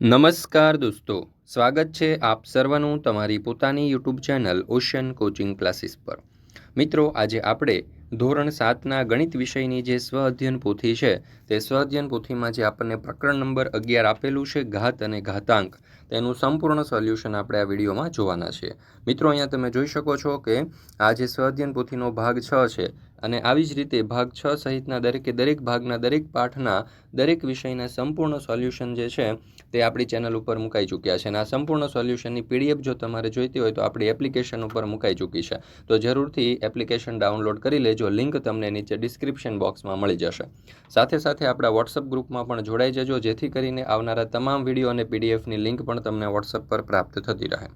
નમસ્કાર દોસ્તો, સ્વાગત છે આપ સર્વનું તમારી પોતાની YouTube channel ocean coaching classes પર. મિત્રો, આજે આપણે ધોરણ સાતના ગણિત વિષયની જે સ્વ અધ્યયન પોથી છે, તે સ્વ અધ્યયન પોથીમાં જે આપણને પ્રકરણ નંબર અગિયાર આપેલું છે, ઘાત અને ઘાતાંક, તેનું સંપૂર્ણ સોલ્યુશન આપણે આ વિડીયોમાં જોવાના છીએ મિત્રો, અહીંયા તમે જોઈ શકો છો કે આ જે સ્વ અધ્યયન પોથીનો ભાગ છ છે અને આવી જ રીતે ભાગ છ સહિતના દરેકે દરેક ભાગના દરેક પાઠના દરેક વિષયના સંપૂર્ણ સોલ્યુશન જે છે તે આપણી ચેનલ ઉપર મુકાઈ ચૂક્યા છે. અને આ સંપૂર્ણ સોલ્યુશનની પીડીએફ જો તમારે જોઈતી હોય તો આપણી એપ્લિકેશન ઉપર મુકાઈ ચૂકી છે. તો જરૂરથી એપ્લિકેશન ડાઉનલોડ કરી લેજો. લિંક તમને નીચે ડિસ્ક્રિપ્શન બોક્સમાં મળી જશે. સાથે સાથે આપણા વોટ્સઅપ ગ્રુપમાં પણ જોડાઈ જજો, જેથી કરીને આવનારા તમામ વીડિયો અને પીડીએફની લિંક પણ તમને વોટ્સઅપ પર પ્રાપ્ત થતી રહે.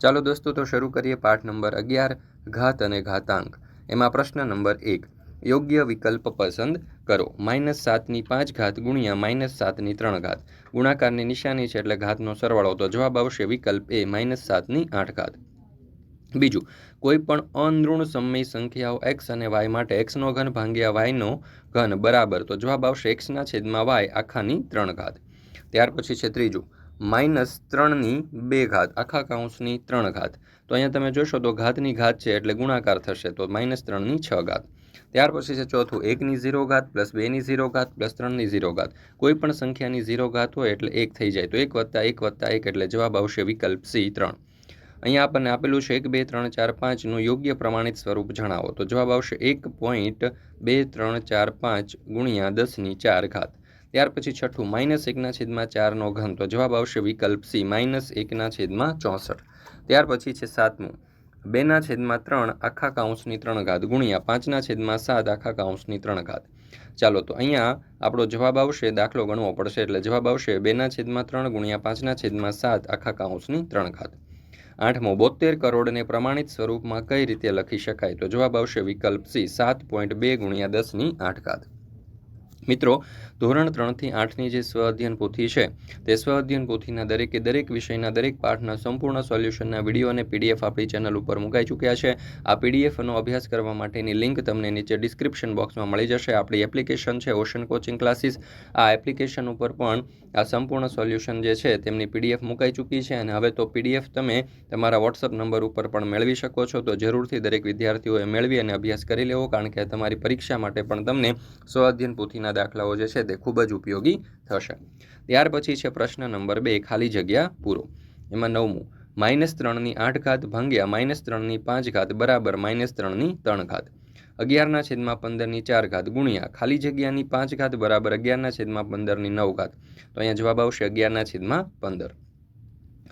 ચાલો દોસ્તો, તો શરૂ કરીએ પાઠ નંબર અગિયાર, ઘાત અને ઘાતાંક. એમાં પ્રશ્ન નંબર એક, યોગ્ય વિકલ્પ પસંદ કરો. માઇનસ સાતની પાંચ ઘાત ગુણ્યા માઇનસ સાતની ત્રણ ઘાત. ગુણાકારની નિશાની છે એટલે ઘાતનો સરવાળો, તો જવાબ આવશે વિકલ્પ એ માઇનસ સાતની આઠ ઘાત. બીજું, કોઈ પણ અનઋણ સમય સંખ્યાઓ એક્સ અને વાય માટે એક્સનો ઘન ભાંગ્યા વાયનો ઘન બરાબર, તો જવાબ આવશે એક્સના છેદમાં વાય આખાની ત્રણ ઘાત. ત્યાર પછી છે ત્રીજું માઇનસ ત્રણની બે ઘાત, આખા કાઉન્સની ત્રણ ઘાત. તો અહીંયા તમે જોશો તો ઘાતની ઘાત છે એટલે ગુણાકાર થશે તો માઇનસ ત્રણની છ ઘાત. ત્યાર પછી છે ચોથું, એકની ઝીરો ઘાત પ્લસ બેની ઝીરો ઘાત પ્લસ ત્રણની ઝીરો ઘાત. કોઈ પણ સંખ્યાની ઝીરો ઘાત હોય એટલે એક થઈ જાય. તો એક વત્તા એક વત્તા એક એટલે જવાબ આવશે વિકલ્પ સી ત્રણ. અહીંયા આપણને આપેલું છે એક, બે, ત્રણ, ચાર પાંચનું યોગ્ય પ્રમાણિત સ્વરૂપ જણાવો. તો જવાબ આવશે એક પોઈન્ટ બે, ત્રણ, ચાર, પાંચ ગુણ્યા દસની ચાર ઘાત. ત્યાર પછી છઠ્ઠું માઇનસ એકના છેદમાં ચારનો ઘન. તો જવાબ આવશે વિકલ્પ સી માઇનસ એકના છેદમાં ચોસઠ. ત્યાર પછી છે સાતમું. બેના છેદમાં ત્રણ, આખા કાઉન્સની ત્રણ ઘાત. ગુણ્યા પાંચના છેદમાં સાત, આખા કાઉન્સની ત્રણ ઘાત. ચાલો, તો અહીંયા આપણો જવાબ આવશે, દાખલો ગણવો પડશે, એટલે જવાબ આવશે બેના છેદમાં ત્રણ ગુણ્યા પાંચના છેદમાં સાત, આખા કાઉન્સની ત્રણ ઘાત. આઠમો બોતેર કરોડને પ્રમાણિત સ્વરૂપમાં કઈ રીતે લખી શકાય? તો જવાબ આવશે વિકલ્પ સી, સાત પોઈન્ટ બે ગુણ્યા દસની આઠ ઘાત. મિત્રો, ધોરણ ત્રણથી આઠની જે સ્વ અધ્યયન પોથી છે, તે સ્વ અધ્યયન પોથીના દરેકે દરેક વિષયના દરેક પાઠના સંપૂર્ણ સોલ્યુશનના વીડિયો અને પીડીએફ આપણી ચેનલ ઉપર મુકાઈ ચૂક્યા છે. આ પીડીએફનો અભ્યાસ કરવા માટેની લિંક તમને નીચે ડિસ્ક્રિપ્શન બોક્સમાં મળી જશે. આપણી એપ્લિકેશન છે ઓશન કોચિંગ ક્લાસીસ. આ એપ્લિકેશન ઉપર પણ આ સંપૂર્ણ સોલ્યુશન જે છે તેમની પીડીએફ મુકાઈ ચૂકી છે અને હવે તો પીડીએફ તમે તમારા વોટ્સઅપ નંબર ઉપર પણ મેળવી શકો છો. તો જરૂરથી દરેક વિદ્યાર્થીઓએ મેળવી અને અભ્યાસ કરી લેવો, કારણ કે તમારી પરીક્ષા માટે પણ તમને સ્વ અધ્યયન પોથીના દાખલાઓ જે છે તે ખૂબ જ ઉપયોગી થશે. ત્યાર પછી છે પ્રશ્ન નંબર બે, ખાલી જગ્યા પૂરો. એમાં નવમું માઇનસ ત્રણની આઠ ઘાત ભાંગ્યા માઇનસ ત્રણની પાંચ ઘાત બરાબર માઇનસ ત્રણની ત્રણ ઘાત. અગિયારના છેદમાં પંદરની ચાર ઘાત ગુણ્યા ખાલી જગ્યાની પાંચ ઘાત બરાબર અગિયારના છેદમાં પંદરની નવ ઘાત. તો અહીંયા જવાબ આવશે અગિયારના છેદમાં પંદર.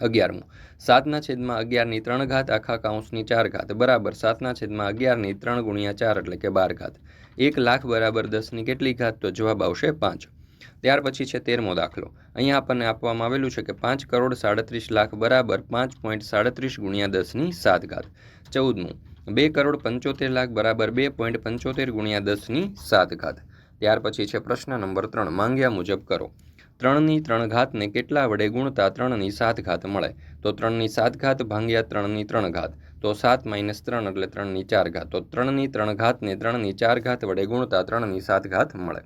અગિયારમું. સાતના છેદમાં અગિયારની ત્રણ ઘાત આખા કાઉન્સની ચાર ઘાત. બરાબર, સાતના છેદમાં અગિયારની ત્રણ ગુણ્યા ચાર એટલે કે બાર ઘાત. એક લાખ બરાબર દસની કેટલી ઘાત? તો જવાબ આવશે પાંચ. ત્યાર પછી છે તેરમો દાખલો. અહીંયા આપણને આપવામાં આવેલું છે કે પાંચ કરોડ સાડત્રીસ લાખ બરાબર પાંચ પોઈન્ટ સાડત્રીસ ગુણ્યા દસની સાત ઘાત. ચૌદમું. બે કરોડ પંચોતેર લાખ બરાબર બે પોઈન્ટ પંચોતેર ગુણ્યા દસની સાત ઘાત. ત્યાર પછી છે પ્રશ્ન નંબર ત્રણ. માંગ્યા મુજબ કરો. ત્રણની ત્રણ ઘાતને કેટલા વડે ગુણતા ત્રણની સાત ઘાત મળે? તો ત્રણની સાત ઘાત ભાંગ્યા ત્રણની ત્રણ ઘાત. તો સાત માઇનસ ત્રણ એટલે ત્રણની ચાર ઘાત. તો ત્રણની ત્રણ ઘાતને ત્રણની ચાર ઘાત વડે ગુણતા ત્રણની સાત ઘાત મળે.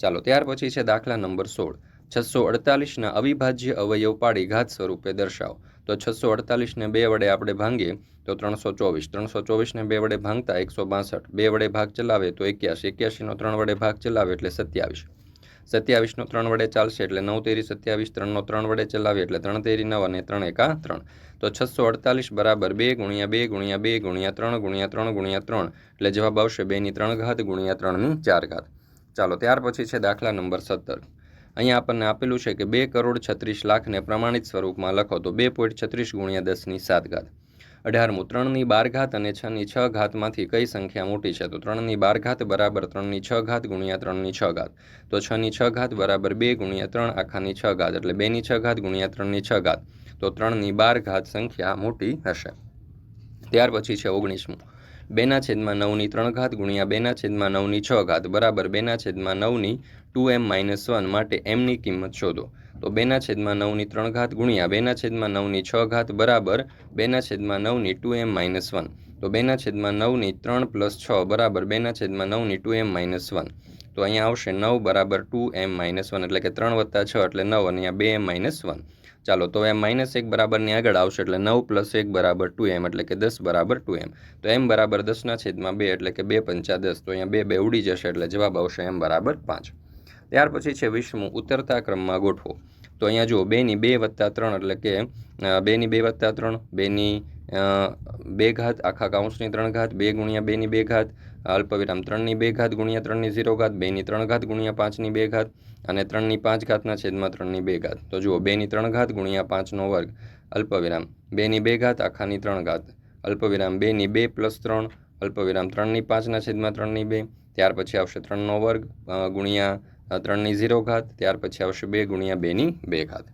ચાલો, ત્યાર પછી છે દાખલા નંબર સોળ. છસો અડતાલીસના અવિભાજ્ય અવયવ પાડી ઘાત સ્વરૂપે દર્શાવો. તો છસો અડતાલીસને બે વડે આપણે ભાંગીએ તો ત્રણસો ચોવીસ. ત્રણસો ચોવીસને બે વડે ભાંગતા એકસો બાસઠ. બે વડે ભાગ ચલાવે તો એક્યાસી. એક્યાસીનો ત્રણ વડે ભાગ ચલાવે એટલે સત્યાવીસ. સત્યાવીસનો ત્રણ વડે ચાલશે એટલે નવ તેરી સત્યાવીસ, ત્રણનો ત્રણ વડે ચલાવીએ એટલે ત્રણ તેરી નવ અને ત્રણ એકા ત્રણ. તો છસો અડતાલીસ બરાબર બે ગુણ્યા બે ગુણ્યા બે ગુણ્યા ત્રણ ગુણ્યા ત્રણ ગુણ્યા ત્રણ. એટલે જવાબ આવશે બેની ત્રણ ઘાત ગુણ્યા ત્રણની ચાર ઘાત. ચાલો ત્યાર પછી છે દાખલા નંબર સત્તર. અહીંયા આપણને આપેલું છે કે બે કરોડ છત્રીસ લાખને પ્રમાણિત સ્વરૂપમાં લખો તો બે પોઈન્ટ છત્રીસ ગુણ્યા દસની સાત ઘાત. અઢારમું ત્રણની બાર ઘાત અને છની છ ઘાતમાંથી કઈ સંખ્યા મોટી છે? તો ત્રણની બાર ઘાત બરાબર ત્રણની છ ઘાત ગુણ્યા ત્રણની છ ઘાત. તો છની છ ઘાત બરાબર બે ગુણ્યા ત્રણ આખાની છ ઘાત, એટલે બેની છ ઘાત ગુણ્યા ત્રણની છ ઘાત. તો ત્રણની બાર ઘાત સંખ્યા મોટી હશે. ત્યાર પછી છે ઓગણીસમું. બેના છેદમાં નવની ત્રણ ઘાત ગુણ્યા બેના છેદમાં નવની છ ઘાત. બરાબર બેના છેદમાં નવની ટુ એમ માઇનસ વન માટે એમની કિંમત શોધો. તો બેના છેદમાં નવની ત્રણ ઘાત ગુણ્યા બેના છેદમાં નવની છ ઘાત બરાબર બેના છેદમાં નવની ટુ એમ માઇનસ વન. તો બેના છેદમાં નવની ત્રણ પ્લસ છ બરાબર બેના છેદમાં નવની ટુ એમ માઇનસ વન. તો અહીંયા આવશે નવ બરાબર ટુ એમ માઇનસ વન એટલે કે ત્રણ વત્તા છ એટલે નવ અને અહીંયા બે એમ માઇનસ વન. ચાલો, તો એમ માઇનસ એક બરાબરની આગળ આવશે એટલે નવ પ્લસ એક બરાબર ટુ એમ એટલે કે દસ બરાબર ટુ એમ. તો એમ બરાબર દસના છેદમાં બે એટલે કે બે પંચા દસ. તો અહીંયા બે બે ઉડી જશે એટલે જવાબ આવશે એમ બરાબર પાંચ. ત્યાર પછી છે વિષમું ઉતરતા ક્રમમાં ગોઠવો. તો અહીંયા જુઓ, બેની બે વત્તા ત્રણ એટલે કે બેની બે વત્તા ત્રણ, બેની બે ઘાત, આખા કાઉન્સની ત્રણ ઘાત, બે ગુણ્યા બેની બે ઘાત, અલ્પવિરામ ત્રણની બે ઘાત ગુણ્યા ત્રણની ઝીરો ઘાત, બેની ત્રણ ઘાત ગુણ્યા પાંચની બે ઘાત અને ત્રણની પાંચ ઘાતના છેદમાં ત્રણની બે ઘાત. તો જુઓ, બેની ત્રણ ઘાત ગુણ્યા પાંચનો વર્ગ, અલ્પવિરામ બેની બે ઘાત, આખાની ત્રણ ઘાત. અલ્પવિરામ બેની બે પ્લસ ત્રણ, અલ્પવિરામ ત્રણની પાંચના છેદમાં ત્રણની બે. ત્યાર પછી આવશે ત્રણનો વર્ગ ગુણ્યા ત્રણની ઝીરો ઘાત, ત્યાર પછી આવશે બે ગુણ્યા બેની બે ઘાત.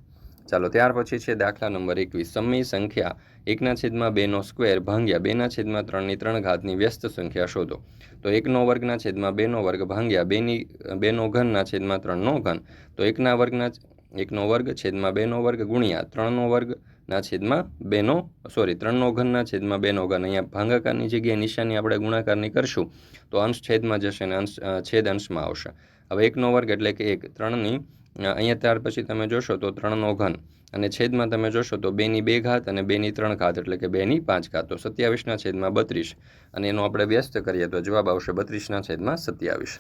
ચાલો, ત્યાર પછી છે દાખલા નંબર એકવીસ. સમય સંખ્યા એકના છેદમાં બેનો સ્ક્વેર ભાંગ્યા બેના છેદમાં ત્રણની ત્રણ ઘાતની વ્યસ્ત સંખ્યા શોધો. તો એકનો વર્ગના છેદમાં બેનો વર્ગ ભાંગ્યા બેની બેનો ઘનના છેદમાં ત્રણનો ઘન. તો એકના વર્ગના એકનો વર્ગ છેદમાં બેનો વર્ગ ગુણ્યા ત્રણનો વર્ગના છેદમાં બેનો, સોરી, ત્રણનો ઘનના છેદમાં બેનો ઘન. અહીંયા ભાંગાકારની જગ્યાએ નિશાની આપણે ગુણાકારની કરશું. તો અંશ છેદમાં જશે અને અંશ છેદ અંશમાં આવશે. હવે એકનો વર્ગ એટલે કે એક. ત્રણની અહીંયા ત્યાર પછી તમે જોશો તો ત્રણનો ઘન. અને છેદમાં તમે જોશો તો બેની બે ઘાત અને બેની ત્રણ ઘાત એટલે કે બેની પાંચ ઘાત. તો સત્યાવીસના છેદમાં બત્રીસ. અને એનો આપણે વ્યસ્ત કરીએ તો જવાબ આવશે બત્રીસના છેદમાં સત્યાવીસ.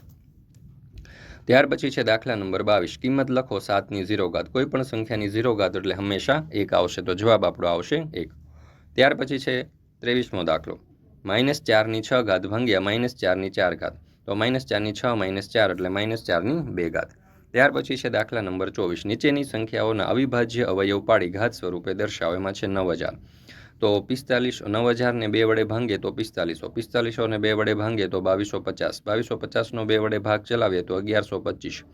ત્યાર પછી છે દાખલા નંબર બાવીસ. કિંમત લખો સાતની ઝીરો ઘાત. કોઈ પણ સંખ્યાની ઝીરો ઘાત એટલે હંમેશા એક આવશે. તો જવાબ આપણો આવશે એક. ત્યાર પછી છે ત્રેવીસમો દાખલો. માઇનસ ચારની છ ઘાત ભાંગ્યા માઇનસ ચારની ચાર ઘાત. તો માઇનસ ચારની છ, માઇનસ ચાર એટલે માઇનસ ચારની બે ઘાત. ત્યાર પછી છે દાખલા નંબર ચોવીસ. નીચેની સંખ્યાઓના અવિભાજ્ય અવયવ પાડી ઘાત સ્વરૂપે દર્શાવે એમાં છે નવ હજાર. તો પિસ્તાલીસ, નવ હજારને બે વડે ભાંગે તો પિસ્તાલીસો. પિસ્તાલીસોને બે વડે ભાંગે તો બાવીસો પચાસ. બાવીસો પચાસનો બે વડે ભાગ ચલાવીએ તો અગિયારસો પચીસ.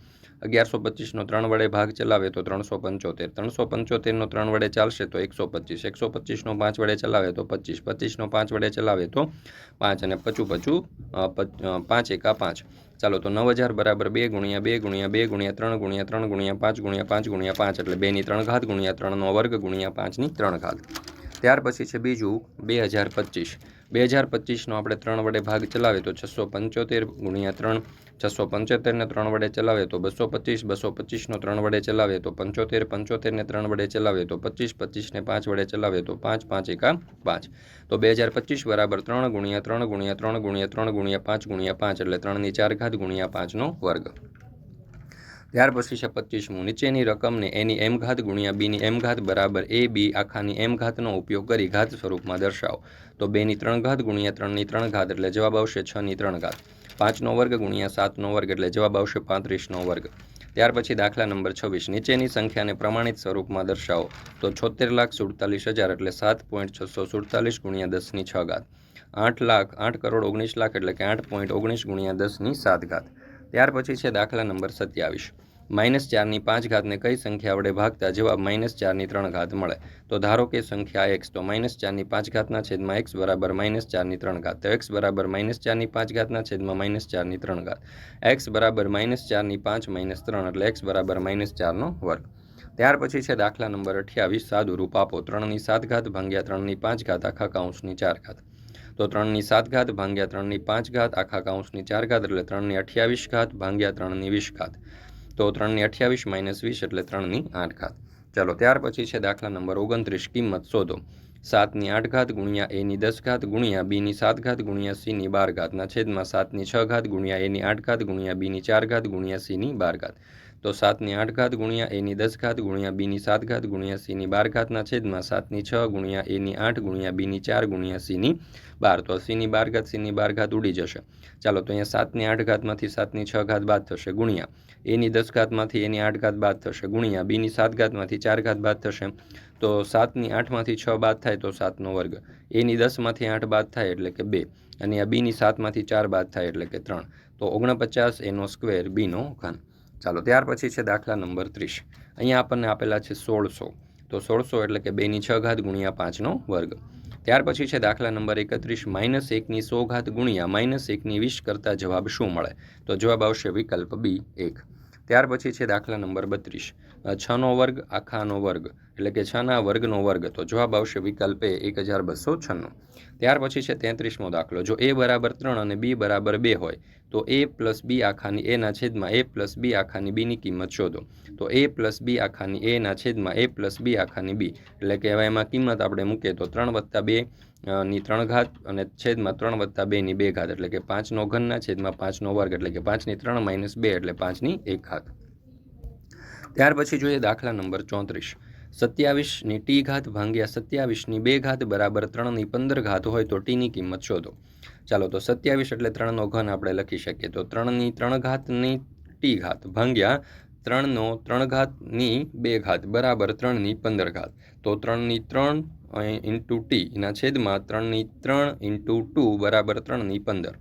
અગિયારસો પચીસનો ત્રણ વડે ભાગ ચલાવે તો ત્રણસો પંચોતેર. ત્રણસો પંચોતેરનો ત્રણ વડે ચાલશે તો એકસો પચીસ. એકસો પચીસનો પાંચ વડે ચલાવે તો પચીસ. પચીસનો પાંચ વડે ચલાવે તો પાંચ અને પચું પચું પચ- એકા પાંચ. ચાલો તો નવ હજાર બરાબર બે ગુણ્યા બે ગુણ્યા બે ગુણ્યા ત્રણ ગુણ્યા ત્રણ ગુણ્યા પાંચ ગુણ્યા પાંચ ગુણ્યા પાંચ એટલે બેની ત્રણ ઘાત ગુણ્યા ત્રણનો વર્ગ ગુણ્યા પાંચની ત્રણ ઘાત. ત્યાર પછી છે બીજું બે હજાર પચીસ. બે હજાર પચીસનો આપણે ત્રણ વડે ભાગ ચલાવે તો છસો પંચોતેર ગુણ્યા ત્રણ, છસો પંચોતેરને ત્રણ વડે ચલાવે તો બસો પચીસ, બસો પચીસનો ત્રણ વડે ચલાવે તો પંચોતેર પંચોતેરને ત્રણ વડે ચલાવે તો પચીસ પચીસને પાંચ વડે ચલાવે તો પાંચ પાંચ એકા પાંચ. તો બે હજાર પચીસ બરાબર ત્રણ ગુણ્યા ત્રણ ગુણ્યા ત્રણ ગુણ્યા ત્રણ ગુણ્યા પાંચ ગુણ્યા પાંચ એટલે ત્રણની ચાર ઘાત ગુણ્યા પાંચનો વર્ગ. ત્યાર પછી છે પચીસમું નીચેની રકમને એની એમ ઘાત ગુણ્યા બીની એમ ઘાત બરાબર એ બી આખાની એમ ઘાતનો ઉપયોગ કરી ઘાત સ્વરૂપમાં દર્શાવો. તો બેની ત્રણ ઘાત ગુણ્યા ત્રણની ત્રણ ઘાત એટલે જવાબ આવશે છની ત્રણ ઘાત. પાંચનો વર્ગ ગુણ્યા સાતનો વર્ગ એટલે જવાબ આવશે પાંત્રીસનો વર્ગ. ત્યાર પછી દાખલા નંબર છવ્વીસ. નીચેની સંખ્યાને પ્રમાણિત સ્વરૂપમાં દર્શાવો. તો છોતેર લાખ સુડતાલીસ હજાર એટલે સાત પોઈન્ટ છસો સુડતાલીસ ગુણ્યા દસની છ ઘાત. આઠ લાખ આઠ કરોડ ઓગણીસ લાખ એટલે કે આઠ પોઈન્ટ ઓગણીસ ગુણ્યા દસની સાત ઘાત. ત્યાર પછી છે દાખલા નંબર સત્યાવીસ. માઇનસ ચારની પાંચ ઘાતને કઈ સંખ્યા વડે ભાગતા જવાબ માઇનસ ચારની ત્રણ ઘાત મળે? તો ધારો કે સંખ્યા એક્સ તો માઇનસ ચારની પાંચ ઘાતના છેદમાં એક્સ બરાબર માઇનસ ચારની ત્રણ ઘાત. તો એક્સ બરાબર માઇનસ ચારની પાંચ ઘાતના છેદમાં માઇનસ ચારની ત્રણ ઘાત. એક્સ બરાબર માઇનસ ચારની પાંચ માઇનસ ત્રણ, એટલે એક્સ બરાબર માઇનસ ચારનો વર્ગ. ત્યાર પછી છે દાખલા નંબર અઠ્યાવીસ સાદું રૂપ આપો. ત્રણની સાત ઘાત ભાંગ્યા ત્રણની પાંચ ઘાત, આખા કાઉન્સની ચાર ઘાત. તો ત્રણની સાત ઘાત ભાંગ્યા ત્રણની પાંચ ઘાત, આખા કાઉન્સની ચાર ઘાત એટલે ત્રણની અઠ્યાવીસ ઘાત ભાંગ્યા ત્રણની વીસ ઘાત. તો ત્રણની અઠ્યાવીસ માઇનસ વીસ એટલે ત્રણની આઠ ઘાત. ચાલો, ત્યાર પછી છે દાખલા નંબર ઓગણત્રીસ, કિંમત શોધો. સાતની આઠ ઘાત ગુણ્યા એની દસ ઘાત ગુણ્યા બીની સાત ઘાત ગુણ્યા સીની બાર ઘાતના છેદમાં સાતની છ ઘાત ગુણ્યા એની આઠ ઘાત ગુણ્યા બીની ચાર ઘાત ગુણ્યા સીની બાર ઘાત. તો સાતની આઠ ઘાત ગુણ્યા એની દસ ઘાત ગુણ્યા બીની સાત ઘાત ગુણ્યા સીની બાર ઘાતના છેદમાં સાતની છ ગુણ્યા એની આઠ ગુણ્યા બીની ચાર ગુણ્યા સીની બાર. તો સીની બાર ઘાત સીની બાર ઘાત ઉડી જશે. ચાલો તો અહીંયા સાતની આઠ ઘાતમાંથી સાતની છ ઘાત બાદ થશે ગુણ્યા. એની દસ ઘાતમાંથી એની આઠ ઘાત બાદ થશે ગુણ્યા. બીની સાત ઘાતમાંથી ચાર ઘાત બાદ થશે. તો સાતની આઠમાંથી છ બાદ થાય તો સાતનો વર્ગ. એની દસમાંથી આઠ બાદ થાય એટલે કે બે. અને આ બીની સાતમાંથી ચાર બાદ થાય એટલે કે ત્રણ. તો ઓગણપચાસ એનો સ્ક્વેર બીનો ઘન. ચાલો, ત્યાર પછી છે દાખલા નંબર ત્રીસ. અહીંયા આપણને આપેલા છે સોળસો. તો સોળસો એટલે કે બેની છ ઘાત ગુણ્યા પાંચનો વર્ગ. ત્યાર પછી છે દાખલા નંબર એકત્રીસ, માઇનસ એકની સો ઘાત ગુણ્યા માઇનસ એકની વીસ કરતાં જવાબ શું મળે? તો જવાબ આવશે વિકલ્પ બી એક. ત્યાર પછી છે દાખલા નંબર બત્રીસ. છનો વર્ગ, આખાનો વર્ગ. એટલે કે છના વર્ગનો વર્ગ. તો જવાબ આવશે વિકલ્પ એ, એક હજાર બસો છન્નું. ત્યાર પછી છે તેત્રીસમો દાખલો. જો એ બરાબર ત્રણ અને બી બરાબર બે હોય, તો એ પ્લસ બી આખાની એના છેદમાં એ પ્લસ બી આખાની બીની કિંમત શોધો. તો એ પ્લસ બી આખાની એના છેદમાં એ પ્લસ બી આખાની બી. એટલે કે હવે એમાં કિંમત આપણે મૂકીએ તો ત્રણ વત્તા બે ની ત્રણ ઘાત અને છેદમાં ત્રણ વત્તા બેની બે ઘાત. એટલે કે પાંચનો ઘનના છેદમાં પાંચનો વર્ગ. એટલે કે પાંચની ત્રણ માઇનસ બે એટલે પાંચની એક ઘાત. ત્યાર પછી જોઈએ દાખલા નંબર ચોત્રીસ. સત્યાવીસની ટી ઘાત ભાંગ્યા સત્યાવીસની બે ઘાત બરાબર ત્રણની પંદર ઘાત હોય તો ટીની કિંમત શોધો. ચાલો તો સત્યાવીસ એટલે ત્રણનો ઘન આપણે લખી શકીએ. તો ત્રણની ત્રણ ઘાતની ટી ઘાત ભાંગ્યા ત્રણનો ત્રણ ઘાતની બે ઘાત બરાબર ત્રણની પંદર ઘાત. તો ત્રણની ત્રણ ઇન્ટુ ટી એના છેદમાં ત્રણની ત્રણ ઇન્ટુ ટુ બરાબર ત્રણની પંદર.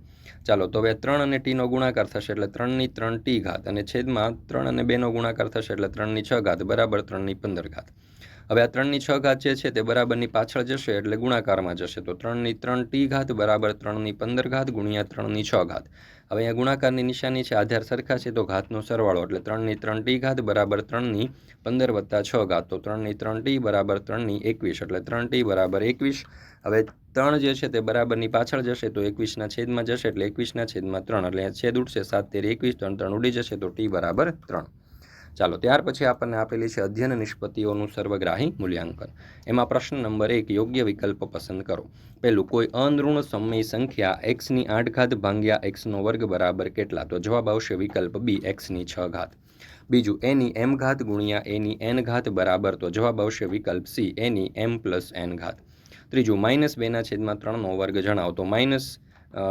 ચાલો તો હવે ત્રણ અને ટીનો ગુણાકાર થશે એટલે ત્રણની ત્રણ ટી ઘાત અને છેદમાં ત્રણ અને બેનો ગુણાકાર થશે એટલે ત્રણની છ ઘાત બરાબર ત્રણની પંદર ઘાત. હવે આ ત્રણની છ ઘાત જે છે તે બરાબરની પાછળ જશે એટલે ગુણાકારમાં જશે. તો ત્રણની ત્રણ ટી ઘાત બરાબર ત્રણની પંદર ઘાત ગુણ્યા ત્રણની છ ઘાત. હવે અહીંયા ગુણાકારની નિશાની છે, આધાર સરખા છે તો ઘાતનો સરવાળો એટલે ત્રણની ત્રણ ટી ઘાત બરાબર ત્રણની પંદર વત્તા છ ઘાત. તો ત્રણની ત્રણ ટી બરાબર ત્રણની એકવીસ એટલે ત્રણ ટી બરાબર એકવીસ. હવે ત્રણ જે છે તે બરાબરની પાછળ જશે તો એકવીસના છેદમાં જશે એટલે એકવીસના છેદમાં ત્રણ. એટલે છેદ ઉડશે સાત તેર એકવીસ, ત્રણ ત્રણ ઉડી જશે તો ટી બરાબર ત્રણ. ચાલો, ત્યાર પછી આપણને આપેલી છે અધ્યયન નિષ્પત્તિઓનું સર્વગ્રાહી મૂલ્યાંકન. એમાં પ્રશ્ન નંબર એક, યોગ્ય વિકલ્પ પસંદ કરો. પહેલું, કોઈ અનઋણ સમય સંખ્યા એક્સની આઠ ઘાત ભાંગ્યા એક્સનો વર્ગ બરાબર કેટલા? તો જવાબ આવશે વિકલ્પ બી એક્સની છ ઘાત. બીજું એની એમ ઘાત ગુણ્યા એની એન ઘાત બરાબર, તો જવાબ આવશે વિકલ્પ સી એની એમ પ્લસ એન ઘાત. ત્રીજું માઇનસ બેના છેદમાં ત્રણનો વર્ગ જણાવો. તો માઇનસ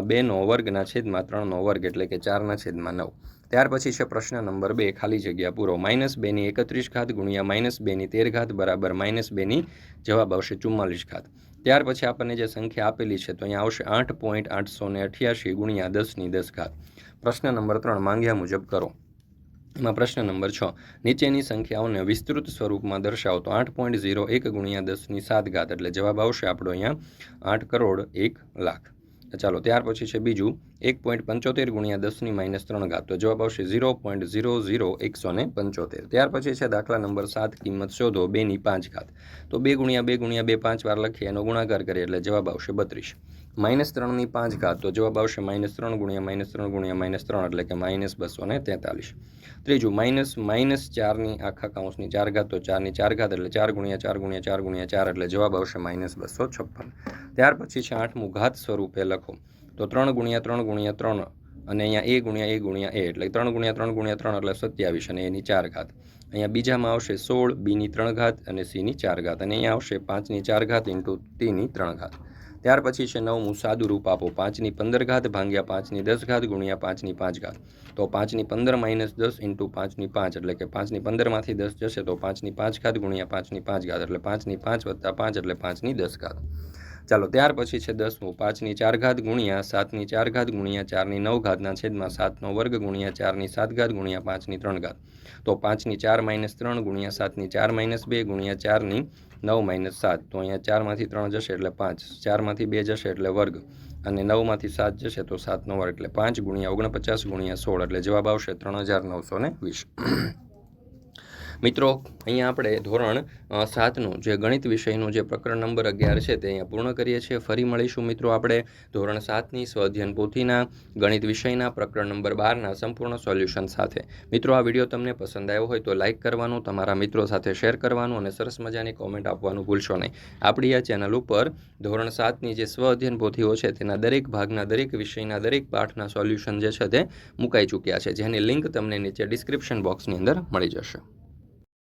બેનો વર્ગના છેદમાં ત્રણનો વર્ગ એટલે કે ચારના છેદમાં નવ. ત્યાર પછી છે પ્રશ્ન નંબર બે, ખાલી જગ્યા પૂરો. માઇનસ બેની એકત્રીસ ઘાત ગુણ્યા માઇનસ બેની તેર ઘાત બરાબર માઇનસ બેની જવાબ આવશે ચુમ્માલીસ ઘાત. ત્યાર પછી આપણને જે સંખ્યા આપેલી છે તો અહીંયા આવશે આઠ પોઈન્ટ આઠસો ને અઠ્યાસી ગુણ્યા દસની દસ ઘાત. પ્રશ્ન નંબર ત્રણ, માંગ્યા મુજબ કરો. એમાં પ્રશ્ન નંબર છ, નીચેની સંખ્યાઓને વિસ્તૃત સ્વરૂપમાં દર્શાવો તો આઠ પોઈન્ટ ઝીરો એક ગુણ્યા દસની સાત ઘાત, એટલે જવાબ આવશે આપણો અહીંયા આઠ કરોડ એક લાખ. ચાલો ત્યાર પછી છે બીજું, એક પોઈન્ટ પંચોતેર ગુણ્યા દસની માઇનસ ત્રણ ઘાત. તો જવાબ આવશે ઝીરો પોઈન્ટ ઝીરો ઝીરો એકસો ને પંચોતેર. ત્યાર પછી છે દાખલા નંબર સાત, કિંમત શોધો, બેની પાંચ ઘાત. તો બે ગુણ્યા બે ગુણ્યા બે પાંચ વાર લખીએ, એનો ગુણાકાર કરીએ એટલે જવાબ આવશે બત્રીસ. માઇનસ ત્રણની પાંચ ઘાત તો જવાબ આવશે માઇનસ ત્રણ ગુણ્યા માઇનસ ત્રણ ગુણ્યા માઇનસ ત્રણ, એટલે કે માઇનસ બસો ને તેતાલીસ. ત્રીજું માઇનસ માઇનસ ચારની આખા કાઉન્સની ચાર ઘાત તો ચારની ચાર ઘાત એટલે ચાર ગુણ્યા ચાર ગુણ્યા ચાર ગુણ્યા ચાર, એટલે જવાબ આવશે માઇનસ બસો છપ્પન. ત્યાર પછી છે આઠમું, ઘાત સ્વરૂપે લખો. તો ત્રણ ગુણ્યા ત્રણ ગુણ્યા ત્રણ અને અહીંયા એ ગુણ્યા એ ગુણ્યા એ, એટલે ત્રણ ગુણ્યા ત્રણ ગુણ્યા ત્રણ એટલે સત્યાવીસ અને એની ચાર ઘાત. અહીંયા બીજામાં આવશે સોળ, બીની ત્રણ ઘાત અને સીની ચાર ઘાત. અને અહીંયા આવશે પાંચની ચાર ઘાત ઇન્ટુ ટીની ત્રણ ઘાત. ત્યાર પછી છે નવમું સાદું રૂપ આપો. પાંચની પંદર ઘાત ભાંગ્યા પાંચની દસ ઘાત ગુણ્યા પાંચની પાંચ ઘાત. તો પાંચની પંદર માઇનસ દસ ઇન્ટુ પાંચની પાંચ, એટલે કે પાંચની પંદરમાંથી દસ જશે, તો પાંચની પાંચ ઘાત ગુણ્યા પાંચની પાંચ ઘાત, એટલે પાંચની પાંચ વત્તા પાંચ, એટલે પાંચની દસ ઘાત. ચાલો, ત્યાર પછી છે દસમું પાંચની ચાર ઘાત ગુણ્યા સાતની ચાર ઘાત ગુણ્યા ચારની નવ ઘાતના છેદમાં સાતનો વર્ગ ગુણ્યા ચારની સાત ઘાત ગુણ્યા પાંચની ત્રણ ઘાત. તો પાંચની ચાર માઇનસ ત્રણ ગુણ્યા સાતની ચાર માઇનસ બે ગુણ્યા ચારની નવ માઇનસ સાત, તો અહીંયા ચારમાંથી ત્રણ જશે એટલે પાંચ. ચારમાંથી બે જશે એટલે વર્ગ. અને નવમાંથી સાત જશે તો સાતનો વર્ગ એટલે પાંચ ગુણ્યા ઓગણપચાસ ગુણ્યા સોળ એટલે જવાબ આવશે ત્રણ હજાર નવસો ને વીસ. મિત્રો, અહીંયા આપણે ધોરણ સાતનું જે ગણિત વિષયનું જે પ્રકરણ નંબર અગિયાર છે તે અહીંયા પૂર્ણ કરીએ છીએ. ફરી મળીશું મિત્રો આપણે ધોરણ સાતની સ્વઅધ્યયન પોથીના ગણિત વિષયના પ્રકરણ નંબર બારના સંપૂર્ણ સોલ્યુશન સાથે. મિત્રો, આ વીડિયો તમને પસંદ આવ્યો હોય તો લાઇક કરવાનું, તમારા મિત્રો સાથે શેર કરવાનું અને સરસ મજાની કોમેન્ટ આપવાનું ભૂલશો નહીં. આપણી આ ચેનલ ઉપર ધોરણ સાતની જે સ્વ અધ્યયન પોથીઓ છે તેના દરેક ભાગના, દરેક વિષયના, દરેક પાઠના સોલ્યુશન જે છે તે મુકાઈ ચૂક્યા છે. જેની લિંક તમને નીચે ડિસ્ક્રિપ્શન બોક્સની અંદર મળી જશે.